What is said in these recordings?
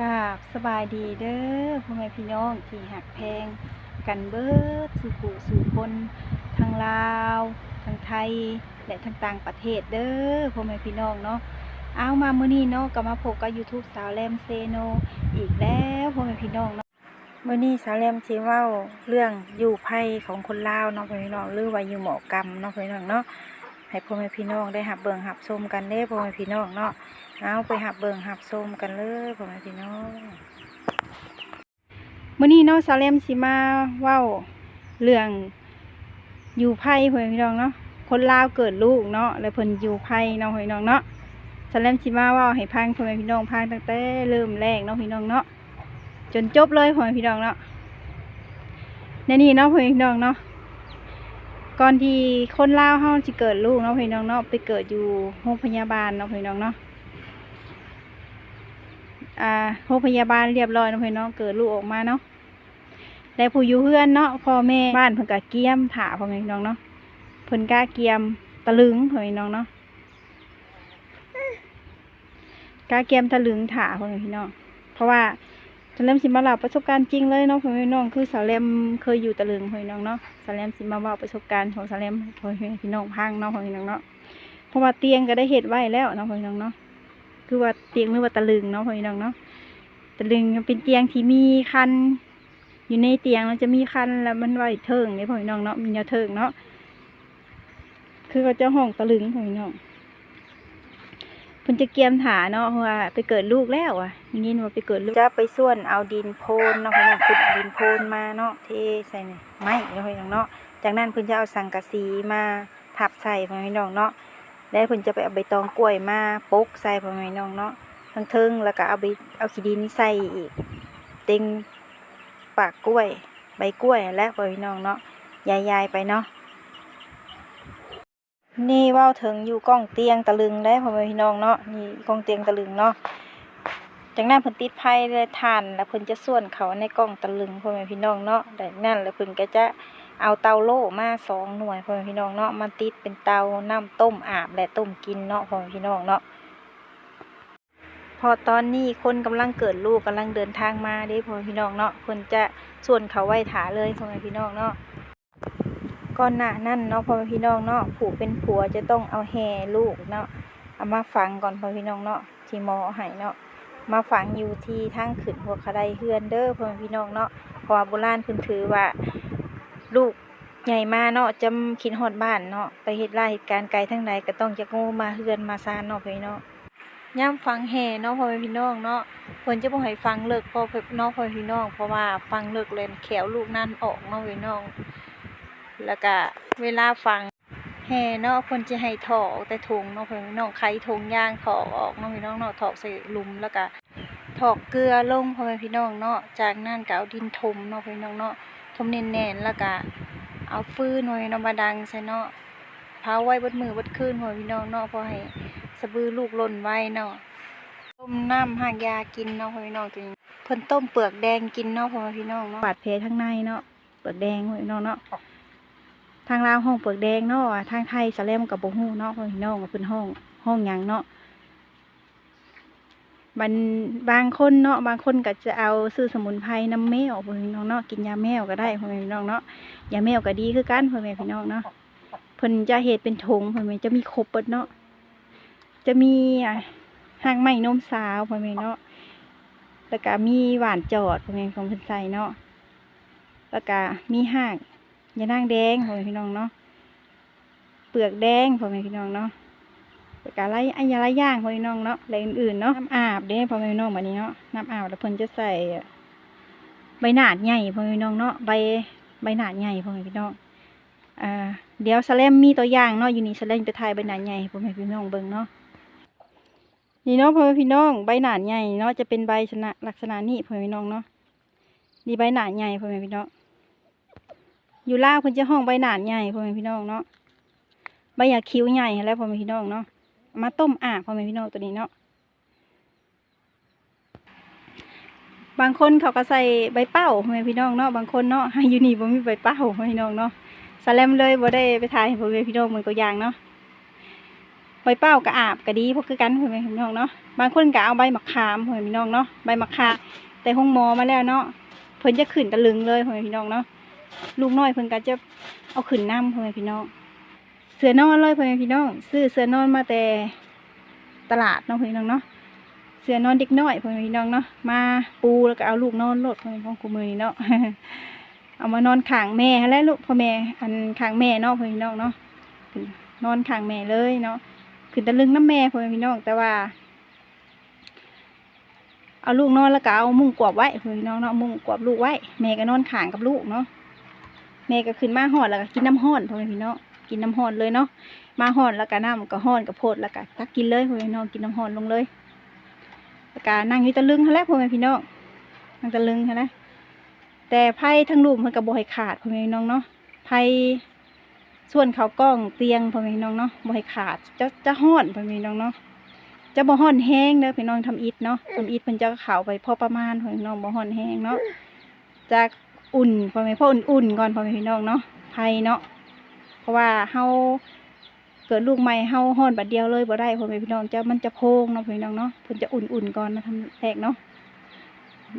กราบสบายดีเด้อพ่อแม่พี่น้องที่หักแพง กันเบิดสู่ผู้สู่คนทางลาวทางไทย และทางต่างประเทศเด้อพ่อแม่พี่น้องเนาะเอามามื้อนี้เนาะก็มาพบกับ YouTube สาวแรมเซโนอีกแล้วพ่อแม่พี่น้องเนาะมื้อนี้สาวแรมสิเว้าเรื่องอยู่ไผของคนลาวเนาะพ่อแม่พี่น้องหรือว่าอยู่หมอกรรมเนาะพ่อแม่พี่น้องเนาะให้พ่อแม่พี่น้องได้หับเบิ่งหับชมกันเด้พ่อแม่พี่น้องเนาะ เอาไปหับเบิงหับชมกันเลยพ่อแม่พี่น้องมื้อนี้เนาะซาเลมสิมาเว้าเรื่องอยู่ไพ่พ่อแม่พี่น้องเนาะคนลาวเกิดลูกเนาะแล้วเพิ่นอยู่ไพ่เนาะพ่อแม่พี่น้องเนาะซาเลมสิมาเว้าให้พังพ่อแม่พี่น้องพังตั้งแต่เริ่มแรกเนาะพี่น้องเนาะจนจบเลยพ่อแม่พี่น้องเนาะในนี้เนาะพ่อแม่พี่น้องเนาะก่อนที่คนลาวเฮาสิเกิดลูกเนาะพี่น้องเนาะไปเกิดอยู่โรงพยาบาลเนาะพี่น้องเนาะ อ่าโรงพยาบาลเรียบร้อยเนาะพี่น้องเกิดลูกออกมาเนาะแล้ผู้อยู่เพื่อนเนาะพ่อแม่บ้านเพิ่นก็เกียมถาพ่อแม่พี่น้องเนาะเพิ่นกล้าเกียมตะลึงพ่อแม่พี่น้องเนาะกล้าเกียมตะลึงถาพ่อแม่พี่น้อง เพราะว่าสาวแลมสิมาเล่าประสบการณ์จริงเลยเนาะพ่อแม่พี่น้องคือสาวแลมเคยอยู่ตะลึงพ่อแม่พี่น้องเนาะสาวแลมสิมาเล่าประสบการณ์ของสาวแลมให้พ่อแม่พี่น้องพังเนาะพ่อแม่พี่น้องเนาะเพราะว่าเตียงก็ได้เฮ็ดไว้แล้วเนาะพ่อแม่พี่น้องเนาะ คือว่าเตียงหรือว่าตะลึงเนาะพ่อพี่น้องเนาะตะลึงเป็นเตียงที่มีคันอยู่ในเตียงมันจะมีคันแล้วมันไว้เทิงเนี่ยพ่อพี่น้องเนาะมีแนวเทิงเนาะคือเขาจะห้องตะลึงพ่อพี่น้องเพิ่นจะเกียมถาเนาะเพราะว่าไปเกิดลูกแล้วอะย่างนี้ว่าไปเกิดลูกจะไปส่วนเอาดินโพนเนาะพ่อพี่น้องขุดดินโพนมาเนาะเทใส่เนี่ยไม้เนาะพ่อพี่น้องเนาะจากนั้นเพิ่นจะเอาสังกะสีมาทับใส่พ่อพี่น้องเนาะ แล้วเพิ่นจะไปเอาใบตองกล้วยมาปกใส่พ่อแม่น้องเนาะทั้งเทิงแล้วก็เอาไปเอาขี้ดินใส่อีก เต็งปากกล้วย ใบกล้วยและพ่อแม่น้องเนาะยายๆไปเนาะนี่ว้าถึงอยู่กล้องเตียงตะลึงได้พ่อแม่พี่น้องเนาะนี่กล้องเตียงตะลึงเนาะจากนั้นเพิ่นติดไผ่เลยทานแล้วเพิ่นจะส่วนเขาในกล้องตะลึงพ่อแม่พี่น้องเนาะแต่นั่นแล้วเพิ่นก็จะ เอาเตาโล่มาสองหน่วยพ่อพี่น้องเนาะมันติดเป็นเตาน้ำต้มอาบและต้มกินเนาะพ่อพี่น้องเนาะพอตอนนี้คนกำลังเกิดลูกกำลังเดินทางมาเด้พ่อพี่น้องเนาะเพิ่นจะส่วนเขาไว้ถาเลยพ่อพี่น้องเนาะก่อนหน้านั่นเนาะพ่อพี่น้องเนาะผู้เป็นผัวจะต้องเอาแห่ลูกเนาะเอามาฝังก่อนพ่อพี่น้องเนาะที่หมอให้เนาะมาฝังอยู่ที่ทางขึ้นหัวคาไดเฮือนเด้อพ่อพี่น้องเนาะพราะว่าโบราณเพิ่นถือว่า ลูกใหญ่มาเนาะจำคิดฮอดบ้านเนาะไปเฮ็ดรายเหตุการณ์ไกลทั้งใดก็ต้องจะงูมาเฮือนมาซานเนาะพี่เน้องย่ามฟังแห่เนาะพ่อแม่พี่น้องเนาะเพิ่นจะบ่ให้ฟังเลิกพ่อเนาะพ่อพี่น้อง เพราะว่าฟังเลิกเลยแขวลูกนั่นออกเนาะพี่น้อง แล้วก็เวลาฟังแห่เนาะเพิ่นจะให้ถอกแต่ถุงเนาะพ่อพี่น้องไขถุงยางถอกออกเนาะพี่น้องเนาะถอกใส่ลุมแล้วก็ถอกเกลือลงพ่อแม่พี่น้องเนาะจากนั้นก็เอาดินถมเนาะพี่น้องเนาะ ทมแน่นๆแล้วก็เอาฟืนไว้เนาะมาดังใส่เนาะเผาไว้บดมือบดคืนหัวพี่น้องเนาะพอให้สะบือลูกหล่นไว้เนาะต้มน้ำหากยากินเนาะพ่อพี่น้องตัวนี้เพิ่นต้มเปลือกแดงกินเนาะพ่อพี่น้องเนาะบาดแผลทั้งในเนาะเปลือกแดงพ่อพี่น้องเนาะทางลาวห้องเปลือกแดงเนาะทางไทยสะเลมกับบ่ฮู้เนาะพ่อพี่น้องว่าเพิ่นห้องห้องยังเนาะ บันบางคนเนาะบางคนก็จะเอาซื้อสมุนไพรน้ำแมวพ่อแม่พี่น้องเนาะกินยาแมวก็ได้พ่อแม่พี่น้องเนาะยาแมวก็ดีคือกันพ่อแม่พี่น้องเนาะเพิ่นจะเฮ็ดเป็นถงพ่อแม่จะมีครบเบิดเนาะจะมีอะหางไหมนมสาวพ่อแม่เนาะแล้วก็มีหวานจอดพ่อแม่ของเพิ่นใส่เนาะแล้วก็มีหากยานางแดงพ่อแม่พี่น้องเนาะเปลือกแดงพ่อแม่พี่น้องเนาะ ก็ไรอันยาไรย่างพ่อน้องเนาะอะไรอื่นๆเนาะน้ำอาบเด้พ่อพี่น้องแบบนี้เนาะน้ำอาบแล้วเพิ่นจะใส่ใบหนาดใหญ่พ่อพี่น้องเนาะใบใบหนาดใหญ่พ่อพี่น้องอ่าเดี๋ยวสแลมมีตัวอย่างเนาะอยู่นี่สแลมไปถ่ายใบหนาดใหญ่พ่อพี่น้องเบิ่งเนาะนี่เนาะพ่อพี่น้องใบหนาดใหญ่เนาะจะเป็นใบชนะลักษณะนี้พ่อพี่น้องเนาะนี่ใบหนาดใหญ่พ่อพี่น้องอยู่ล่าเพิ่นจะห้องใบหนาดใหญ่พ่อพี่น้องเนาะใบหยาคิ้วใหญ่แล้วพ่อพี่น้องเนาะ มาต้มอาพ่อแม่พี่น้องตัวนี้เนาะบางคนเขาก็ใส่ใบเป้าพ่อแม่พี่น้องเนาะบางคนเนาะให้อยู่นี่บ่มีใบเป้าพ่อแม่พี่น้องเนาะสแลมเลยบ่ได้ไปถ่ายพ่อแม่พี่น้องเหมือนตัวอย่างเนาะใบเป้าก็อาบก็ดีพวกคือกันพ่อแม่พี่น้องเนาะบางคนก็เอาใบมะขามพ่อแม่พี่น้องเนาะใบมะขามแต่ห้องหมอมาแล้วเนาะเพิ่นจะขึ้นตะลึงเลยพ่อแม่พี่น้องเนาะลูกน้อยเพิ่นก็จะเอาขึ้นน้ำพ่อแม่พี่น้อง สือนอนเลยพ่อแม่พี่น้องซื้อเสือนอนมาแต่ตลาดเนาะพ่อแม่พี่น้องเนาะเสือนอนเด็กน้อยพ่อแม่พี่น้องเนาะมาปูแล้วก็เอาลูกนอนโลดพ่อแม่พี่น้องกูมือนี้เนาะเอามานอนข้างแม่แล้วลูกพ่อแม่อันข้างแม่เนาะพ่อแม่พี่น้องเนาะนอนข้างแม่เลยเนาะขึ้นตะลึงน้ำแม่พ่อแม่พี่น้องแต่ว่าเอาลูกนอนแล้วก็เอามุ้งกวบไว้พ่อแม่พี่น้องเนาะมุ้งกวบลูกไว้แม่ก็นอนข้างกับลูกเนาะแม่ก็ขึ้นมาหอดแล้วก็กินน้ำห้อนพ่อแม่พี่น้อง กินน้ำห้อนเลยเนาะมาห้อนแล้วก็น้ำก็ห้อนกับโพดแล้วก็ตักกินเลยพ่อแม่พี่น้องกินน้ำห้อนลงเลยแล้วก็นั่งอยู่ตะลึงหั้นแหล้วพ่อแม่พี่น้องนั่งตะลึงหั้นแหละแต่ไพ่ทั้งรูปมันก็บ่ให้ขาดพ่อแม่พี่น้องเนาะไพ่ส่วนเขากล้องเตียงพ่อแม่พี่น้องเนาะบ่ให้ขาดจะจะห้อนพ่อแม่พี่น้องเนาะจะบ่ห้อนแห้งเด้อพี่น้องทำอิฐเนาะทำอิฐเพิ่นจะเข้าไปพอประมาณพ่อแม่พี่น้องบ่ห้อนแห้งเนาะจะอุ่นพ่อแม่พ่ออุ่นๆก่อนพ่อแม่พี่น้องเนาะไพ่เนาะ เพราะว่าเฮาเกิดลูกใหม่เฮาห้อนบัดเดียวเลยบ่ได้พ่อแม่พี่น้องจะมันจะโพงเนาะพี่น้องเนาะเพิ่นจะอุ่นๆก่อนนะทำแรกเนาะ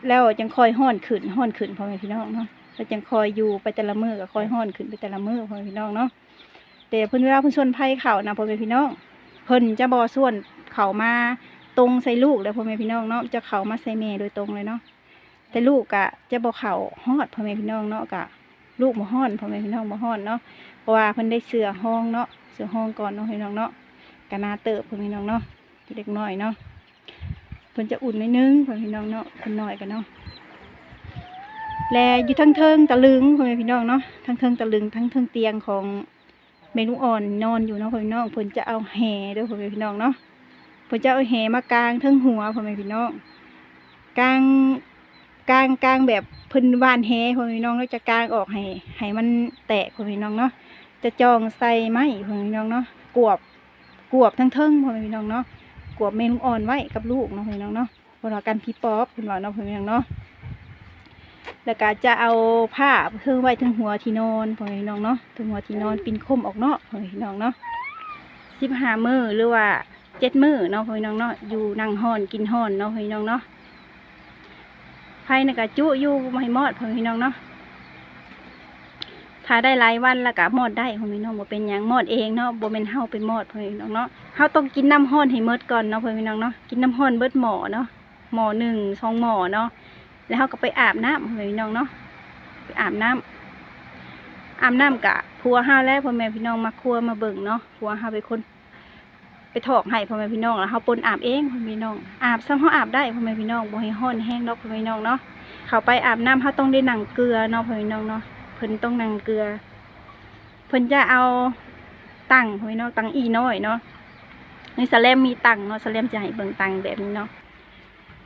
แล้วจังคอยห้อนขึ้นห้อนขึ้นพ่อแม่พี่น้องเนาะแล้วจังคอยอยู่ไปแต่ละมือก็คอยห้อนขึ้นไปแต่ละมือพ่อแม่พี่น้องเนาะแต่เพิ่นเวลาเพิ่นส่วนไผ่เข่านะพ่อแม่พี่น้องเพิ่นจะบ่ส่วนเข่ามาตรงใส่ลูกแล้วพ่อแม่พี่น้องเนาะจะเข่ามาใส่แม่โดยตรงเลยเนาะแต่ลูกกะจะบ่เข่าฮอดพ่อแม่พี่น้องเนาะกะ ลูกบ่ฮ้อนพ่อแม่พี่น้องบ่ฮ้อนเนาะเพราะว่าเพิ่นได้เสือห้องเนาะเสือห้องก่อนเนาะพี่น้องเนาะกะนาเติบพ่อแม่พี่น้องเนาะเด็กน้อยเนาะเพิ่นจะอุ่นนิดนึงพ่อแม่พี่น้องเนาะเพิ่นน้อยกันเนาะแลอยู่ทั้งเทิงตะลึงพ่อแม่พี่น้องเนาะทั้งเทิงตะลึงทั้งเทิงเตียงของเมนูอ่อนนอนอยู่เนาะพ่อแม่พี่น้องเพิ่นจะเอาแห่ด้อพ่อแม่พี่น้องเนาะเพิ่นจะเอาแห่มากางเทิงหัวพ่อแม่พี่น้องกาง กางกางแบบพิ่นว่านแห่พ่อแม่พี่น้องแล้วจะกางออกให้ให้มันแตกพ่อพี่น้องเนาะจะจองใส่ไม้พ่อแม่พี่น้องเนาะกวบกวบทั้งเทิงพ่อพี่น้องเนาะกวบเมนูอ่อนไว้กับลูกเนาะพ่อพี่น้องเนาะเพิ่นว่ากันพี่ป๊อบเพิ่นว่าเนาะพ่อพี่น้องเนาะแล้วก็จะเอาผ้าเพิ่งไว้ถึงหัวที่นอนพ่อพี่น้องเนาะถึงหัวที่นอนปินคมออกเนาะพ่อพี่น้องเนาะสิบห้ามือหรือว่าเจ็ดมือเนาะพ่อพี่น้องเนาะอยู่นั่งห้อนกินห้อนเนาะพ่อม่พี่น้องเนาะ ไผ่น่ะก็จุอยู่ไม่หมอดพ่อแม่พี่น้องเนาะถ้าได้หลายวันแล้วก็มอดได้พ่อพี่น้องบ่เป็นหยังมอดเองเนาะบ่แม่นเฮาไปมอดพ่อแม่พี่น้องเนาะเฮาต้องกินน้ำห้อนให้หมดก่อนเนาะพ่อพี่น้องเนาะกินน้ำห้อนเบิดหม้อเนาะหม้อหนึ่งสองหม้อเนาะแล้วเขาก็ไปอาบน้ำพ่อพี่น้องเนาะไปอาบน้ำอาบน้ำกะพัวห้าแล้วพ่อแม่พี่น้องมาครัวมาเบิ่งเนาะพัวห้าไปคน ไปถอกให้พ่อแม่พี่น้องแล้วเขาปนอาบเองพ่อแม่พี่น้องอาบซ้ำเขาอาบได้พ่อแม่พี่น้องบ่ให้ห้อนแห้งเนาะพ่อแม่พี่น้องเนาะเขาไปอาบน้ำเขาต้องได้หนังเกลือเนาะพ่อแม่พี่น้องเนาะเพิ่นต้องหนังเกลือ เพิ่นจะเอาตังพ่อแม่พี่น้องตังอีน้อยเนาะในสแลมมีตังเนาะสแลมจะให้เบิ่งตังแบบนี้เนาะ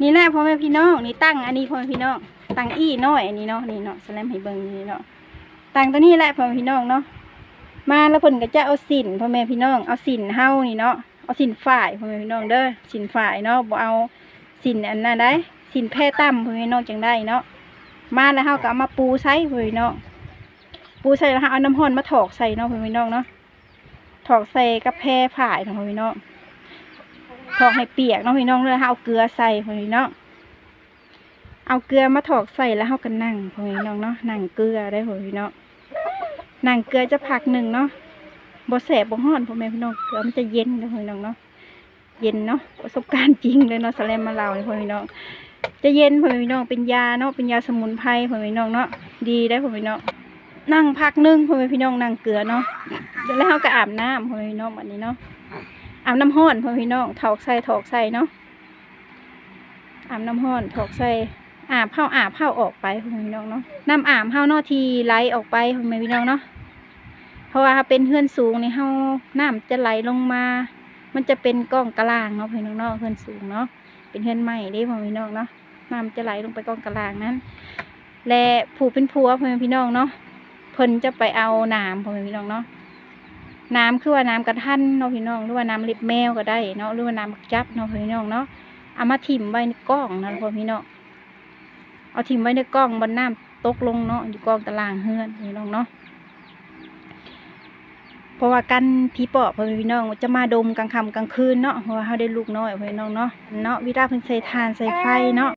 นี่แหละพ่อแม่พี่น้องนี่ตั้งอันนี้พ่อแม่พี่น้องตั้งอี้น้อยอันนี้เนาะนี่เนาะสแลมให้เบิ่งนี่เนาะตั้งตัวนี้แหละพ่อแม่พี่น้องเนาะมาแล้วเพิ่นก็จะเอาสินพ่อแม่พี่น้องเอาสินเฮานี่เนาะ เอาสินฝ่ายพ่อแม่พี่น้องเด้อสินฝ่ายเนาะบ่เอาสินอันนั้นได้สินแพร่ตั้มพ่อแม่พี่น้องจังได้เนาะมาแล้วเฮาก็เอามาปูใส่พ่อแม่พี่น้องปูใส่แล้วเฮาเอาน้ำร้อนมาถอกใส่เนาะพ่อแม่พี่น้องเนาะถอกใส่กับแพร่ฝ่ายเนาะพ่อแม่พี่น้องถอกให้เปียกเนาะพี่น้องเลยเอาเกลือใส่พ่อพี่น้องเอาเกลือมาถอกใส่แล้วเฮากันนั่งพ่อพี่น้องเนาะนั่งเกลือได้พ่อพี่น้องนั่งเกลือจะพักหนึ่งเนาะ บ่แสบบ่ฮ้อนพ่อแม่พี่น้องเกลือมันจะเย็นเด้อพ่อพี่น้องเนาะเย็นเนาะประสบการณ์จริงเลยเนาะสแลมมาเล่าพ่อพี่น้อง จะเย็นพ่อพี่น้องเป็นยาเนาะเป็นยาสมุนไพรพ่อพี่น้องเนาะดีได้พ่อพี่น้องนั่งพักนึงพ่อแม่พี่น้องนั่งเกลือเนาะแล้วเฮาก็อาบน้ำพ่อพี่น้องแบบนี้เนาะอาบน้ำห้อนพ่อแม่พี่น้องถอกใส่ถอกใส่เนาะอาบน้ำห้อนถอกใส่อาบเผาอาบเผาออกไปพ่อแม่พี่น้องเนาะน้ำอาบเผานาะทีไหลออกไปพ่อแม่พี่น้องเนาะ เพราะว่าเป็นเฮือนสูงนี่เฮาน้ำจะไหลลงมา มันจะเป็นก้องกลางเนาะพี่น้องเนาะเฮือนสูงเนาะเป็นเฮือนใหม่เด้พ่อพี่น้องเนาะน้ำจะไหลลงไปก้องกลางนั้น และผูเป็นผัวพ่อพี่น้องเนาะเพิ่นจะไปเอาน้ำพ่อพี่น้องเนาะน้ำคือว่าน้ำกระทันเนาะพี่น้องหรือว่าน้ำเล็บแมวก็ได้เนาะหรือว่าน้ำจับเนาะพี่น้องเนาะเอามาถิ่มไว้ในกล้องนะพ่อพี่น้องเอาถิ่มไว้ในกล้องบนน้ำตกลงเนาะอยู่กล้องตารางเฮือนพี่น้องเนาะ เพราะว่ากันผีปอบพ่อแม่พี่น้องจะมาดมกลางค่ำกลางคืนเนาะเพราะว่าเฮาได้ลูกน้อยพ่อแม่พี่น้องเนาะเนาะวิดาเพิ่นใส่ทานใส่ไฟเนาะ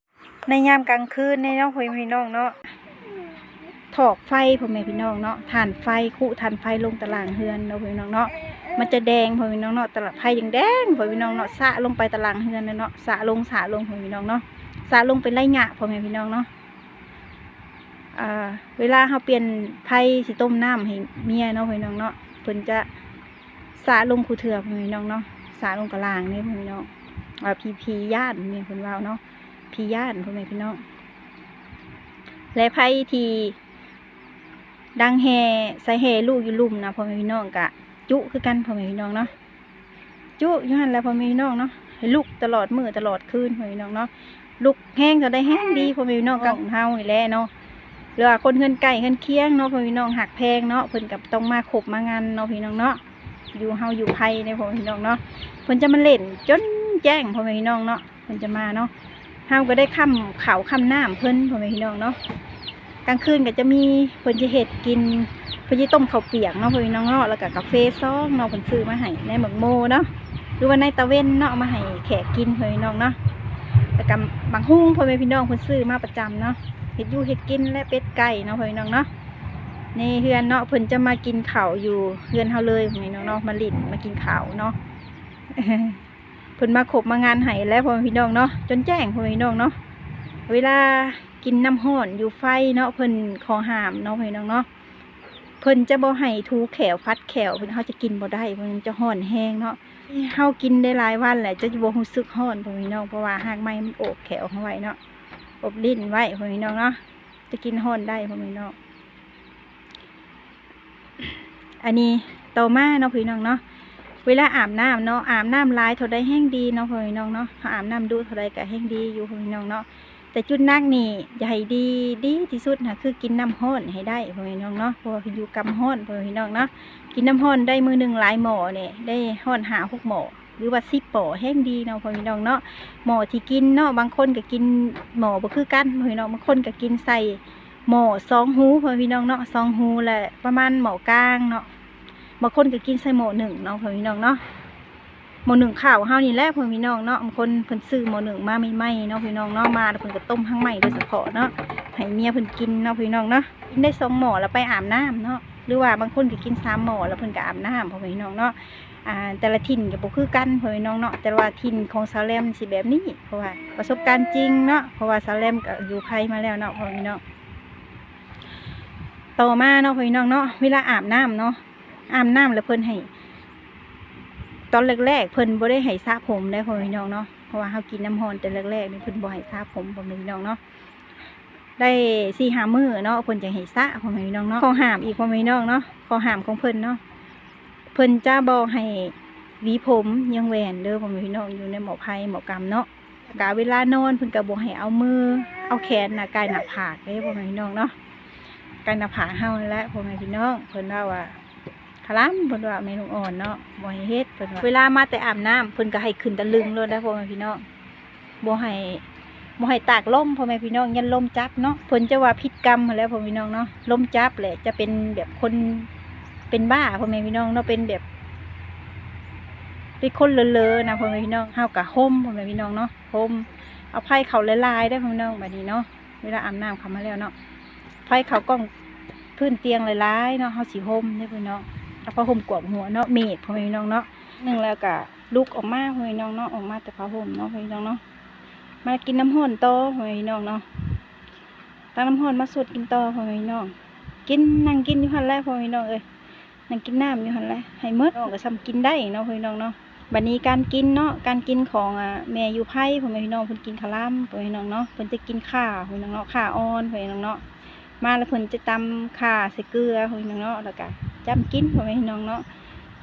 ในยามกลางคืนในเนาะพ่อแม่พี่น้องเนาะถอกไฟพ่อแม่พี่น้องเนาะถ่านไฟคุถ่านไฟลงตารางเฮือนเนาะพ่อแม่พี่น้องเนาะมันจะแดงพ่อพี่น้องเนาะตลาดไฟยังแดงพ่อพี่น้องเนาะสะลงไปตารางเฮือนเนาะสะลงสะลงพ่อพี่น้องเนาะสะลงเป็นไรหยะพ่อแม่พี่น้องเนาะเวลาเขาเปลี่ยนไผ่สิต้มน้ำให้เมียเนาะพี่น้องเนาะ เพิ่นจะสาลงคูเถื่อพี่น้องเนาะสาลงกระลางนี่พี่น้องอ่าพีพีย่านเมียเพิ่นว่าเนาะพีย่านพ่อแม่พี่น้องและไผ่ที่ดังแห่ใส่แห่ลูกอยู่ลุ่มนะพ่อแม่พี่น้องกะ จุคือกันพ่อแม่พี่น้องเนาะจุอยู่หันแล้วพ่อแม่พี่น้องเนาะให้ลูกตลอดมือตลอดคืนพ่อแม่พี่น้องเนาะลูกแห้งจะได้แห้งดีพ่อแม่พี่น้องกังเฮานี่แหละเนาะ หรือว่าคนเฮือนไก่เฮือนเคียงเนาะพ่อพี่น้องหักแพงเนาะเพิ่นกับต้องมาขบมางานเนาะพี่น้องเนาะอยู่เฮาอยู่ไผในพ่อพี่น้องเนาะเพิ่นจะมาเล่นจนแจ้งพ่อพี่น้องเนาะเพิ่นจะมาเนาะเฮาก็ได้ค่ำข้าค่ำน้ำเพิ่นพ่อพี่น้องเนาะกลางคืนก็จะมีเพิ่นจะเฮ็ดกินเพิ่นจะต้มข้าวเปียกเนาะพ่อพี่น้องเนาะแล้วก็กาแฟซองเนาะเพิ่นซื้อมาให้ในหมึกโมเนาะหรือว่าในตะเวนเนาะมาให้แขกกินพ่อพี่น้องเนาะแล้วก็บบางฮุ้งพ่อแม่พี่น้องเพิ่นซื้อมาประจำเนาะ เห็ดยูเห็ดกินและเป็ดไก่เนาะพี่น้องเนาะในเฮือนเนาะเพิ่นจะมากินข้าวอยู่เฮือนเฮาเลยพี่น้องเนาะมาลินมากินข้าวเนาะเพิ่นมาขบมางานไห้แล้วพ่อพี่น้องเนาะจนแจ้งพ่อพี่น้องเนาะเวลากินน้ำห้อนอยู่ไฟเนาะเพิ่นขอหามเนาะพี่น้องเนาะเพิ่นจะบ่ให้ทูแขวพัดแขวเพิ่นเฮาจะกินบ่ได้เพิ่นจะห้อนแห้งเนาะเฮากินได้หลายวันแหละจะบ่รู้สึกห้อนพ่อพี่น้องเพราะว่าหากไม้มันโอบแขวเฮาไว้เนาะ อบลิ้นไว้พ่อพี่น้องเนาะจะกินห้อนได้พ่อพี่น้องอันนี้ต่อมาเนาะพี่น้องเนาะเวลาอาบน้ำเนาะอาบน้ำลายเท่าใดแห้งดีเนาะพ่อพี่น้องเนาะถ้าอาบน้ำดูเท่าใดก็แห้งดีอยู่พ่อพี่น้องเนาะแต่จุดนักนี่อย่าให้ดีดีที่สุดนะคือกินน้ำห้อนให้ได้พ่อพี่น้องเนาะเพราะว่าอยู่กำห้อนพ่อพี่น้องเนาะกินน้ำห้อนได้มือหนึ่งหลายหม้อเนี่ยได้ห้อนหาหกหม้อ หรือว่าสิบป่อแห้งดีเนาะพ่อพี่น้องเนาะหมอที่กินเนาะบางคนก็กินหมอบ่คือกันพ่อพี่น้องบางคนก็กินใส่หมอสองหูพ่อพี่น้องเนาะสองหูแหละประมาณหมอกลางเนาะบางคนก็กินใส่หมอหนึ่งเนาะพ่อพี่น้องเนาะหมอหนึ่งข้าวเฮานี่แหละพ่อพี่น้องเนาะบางคนเพิ่นซื้อหมอหนึ่งมาใหม่ๆเนาะพี่น้องเนาะมาแล้วเพิ่นก็ต้มข้างใหม่โดยเฉพาะเนาะให้เมียเพิ่นกินเนาะพี่น้องเนาะกินได้สองหมอแล้วไปอาบน้ำเนาะหรือว่าบางคนก็กินสามหมอแล้วเพิ่นก็อาบน้ำพ่อพี่น้องเนาะ อ่าแต่ละถิ่นก็บ่คือกันพ่อพี่น้องเนาะแต่ว่าถิ่นของสาวแลมสิแบบนี้ เพราะว่าประสบการณ์จริงเนาะเพราะว่าสาวแลมก็อยู่ไผมาแล้วเนาะพ่อพี่น้องต่อมาเนาะพ่อพี่น้องเนาะเวลาอาบน้ำเนาะอาบน้ำแล้วเพิ่นให้ตอนแรกๆเพิ่นบ่ได้ให้สระผมได้พ่อพี่น้องเนาะเพราะว่าเฮากินน้ำร้อนแต่แรกๆนี่เพิ่นบ่ให้สระผมพ่อพี่น้องเนาะได้สี่หามือเนาะเพิ่นจะให้สระพ่อพี่น้องเนาะข้อหามอีกพ่อพี่น้องเนาะข้อหามของเพิ่นเนาะ เพิ่นจะบอกให้วีผมยังแหวนเด้อพ่อแม่พี่น้องอยู่ในหมอภัยหมอกรรมเนาะกะเวลานอนเพิ่นก็บอกให้เอามือ เอาแขนนะกายหน้าผากเด้พ่อแม่พี่น้องเนาะกายหน้าผากเฮานั่นแหละพ่อแม่พี่น้องเพิ่นว่าว่าคลำเพิ่นว่าแม่ลุงอ่อนเนาะบ่ให้เฮ็ดเพิ่นว่าเวลามาแต่อาบน้ำเพิ่นก็ให้ขึ้นตะลึงโลดนะพ่อแม่พี่น้องบ่ให้บ่ให้ตากลมพ่อแม่พี่น้องยันลมจับเนาะเพิ่นจะว่าพิษกรรมแล้วพ่อแม่พี่น้องเนาะลมจับแหละจะเป็นแบบคน เป็นบ้าพ่อแม่พี่น้องเนาะเป็นแบบเป็นคนเลอะๆนะพ่อแม่พี่น้องเฮากะห่มพ่อแม่พี่น้องเนาะห่มเอาไผ่เขาละลายได้พ่อแม่พี่น้องแบบนี้เนาะเวลาอาบน้ำเขามาแล้วเนาะไผ่เขากล้องพื้นเตียงละลายเนาะเฮาสิห่มได้พ่อพี่น้องเอาผ้าห่มกวบหัวเนาะเมดพ่อแม่พี่น้องเนาะหนึ่งแล้วก็ลุกออกมาพ่อแม่พี่น้องเนาะออกมาแต่ผ้าห่มเนาะพ่อแม่พี่น้องเนาะมากินน้ำห้อนต่อพ่อแม่พี่น้องเนาะตั้งน้ำห้อนมาสุดกินต่อพ่อแม่พี่น้องกินนั่งกินอยู่หันแหละพ่อแม่พี่น้องเอ้ย นั่งกินน้ำอยู่หันแหละให้หมดน้องก็ซ้ำกินได้เนาะพี่น้องเนาะบัดนี้การกินเนาะการกินของอ่าแม่อยู่ไผ่พ่อแม่พี่น้องเพิ่นกินข้าวล้ำพ่อแม่พี่น้องเนาะเพิ่นจะกินข่าพ่อแม่พี่น้องเนาะข่าอ่อนพ่อแม่พี่น้องเนาะมาแล้วเพิ่นจะตำข่าใส่เกลือพ่อแม่พี่น้องเนาะแล้วก็จ้ำกินพ่อแม่พี่น้องเนาะ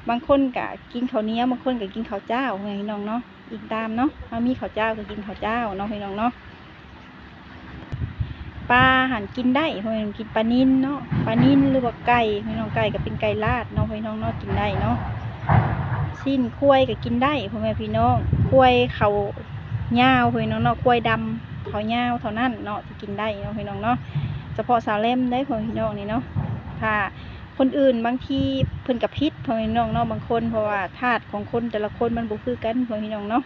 บางคนก็กินข้าวเหนียวบางคนก็กินข้าวเจ้าพ่อแม่พี่น้องเนาะอีกตามเนาะถ้ามีข้าวเจ้าก็กินข้าวเจ้าเนาะพี่น้องเนาะ ปลาหันกินได้พ่อแม่กินปลานิ่นเนาะปลานิ่นหรือว่าไก่พี่น้องไก่ก็เป็นไก่ลาดเนาะพี่น้องเนาะกินได้เนาะสิ้นคุ้ยก็กินได้พ่อแม่พี่น้องคุ้ยเขายาวพี่น้องเนาะคุ้ยดำเขายาวเท่านั้นเนาะที่กินได้เนาะพี่น้องเนาะเฉพาะสาวเล่มได้พ่อแม่พี่น้องนี่เนาะถ้าคนอื่นบางทีเพิ่นกับพิษพ่อแม่พี่น้องเนาะบางคนเพราะว่าธาตุของคนแต่ละคนมันบ่คือกันพ่อแม่พี่น้องเนาะ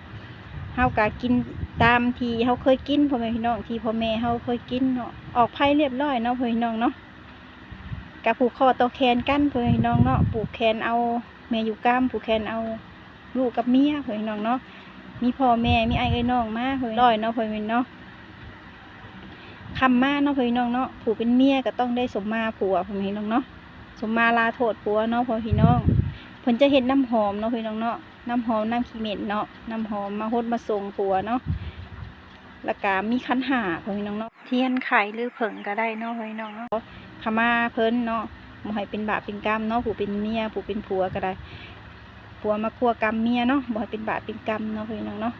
เฮาก็กิน ตามที่เฮาเคยกินพ่อแม่พี่น้องที่พ่อแม่เฮาเคยกินเนาะออกไผ่เรียบร้อยเนาะพ่อพี่น้องเนาะกะผูกคอต่อแขนกั้นพ่อแม่พี่น้องเนาะผูกแขนเอาแม่อยู่กล้ามผูกแขนเอาลูกกับเมียพ่อแม่พี่น้องเนาะมีพ่อแม่มีไอ้ไอ้น้องมาพ่อแม่ร้อยเนาะพ่อแม่พี่น้องเนาะคำมาเนาะพี่น้องเนาะผู้เป็นเมียก็ต้องได้สมมาผัวพี่น้องเนาะสมมาลาโทษผัวเนาะพ่อพี่น้องเพิ่นจะเห็นน้ำหอมเนาะพี่น้องเนาะน้ำหอมน้ำขี้เหม็นเนาะน้ำหอมมาฮดมาส่งผัวเนาะ แล้วก็มีคันหาพ่อพี่น้องเนาะเทียนไข่หรือเผิงก็ได้เนาะพ่อพี่น้องเนาะขมาเพิ่นเนาะบ่ให้เป็นบาปเป็นกรรมเนาะผู้เป็นเมียผู้เป็นผัวก็ได้ผัวมาคั่วกรรมเมียเนาะบ่ให้เป็นบาปเป็นกรรมเนาะพี่น้องเนาะ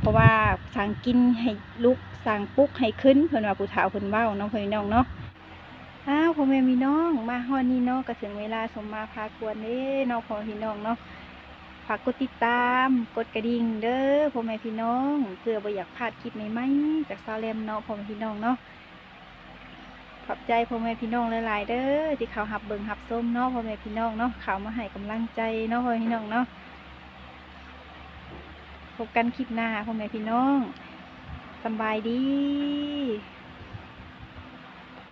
เพราะว่าสั่งกินให้ลุกสั่งปลุกให้ขึ้นเพิ่นว่าผู้เฒ่าเพิ่นเว้าเนาะเพิ่นพี่น้องเนาะอ้าวพ่อแม่พี่น้อง มาฮอดนี้เนาะก็ถึงเวลาสมมาพาควรเด้เนาะพ่อพี่น้องเนาะากกดติดตาม กดกระดิ่งเด้อพ่อแม่พี่น้อง เพื่อบ่อยากพลาดคลิปใหม่ๆจากซาเลมเนาะพ่อแม่พี่น้องเนาะขอบใจพ่อแม่พี่น้องหลายๆเด้อที่เขาหับเบิ่งหับส้มเนาะพ่อแม่พี่น้องเนาะเขามาให้กำลังใจเนาะพ่อแม่พี่น้องเนาะพบกันคลิปหน้าพ่อแม่พี่น้องสบายดี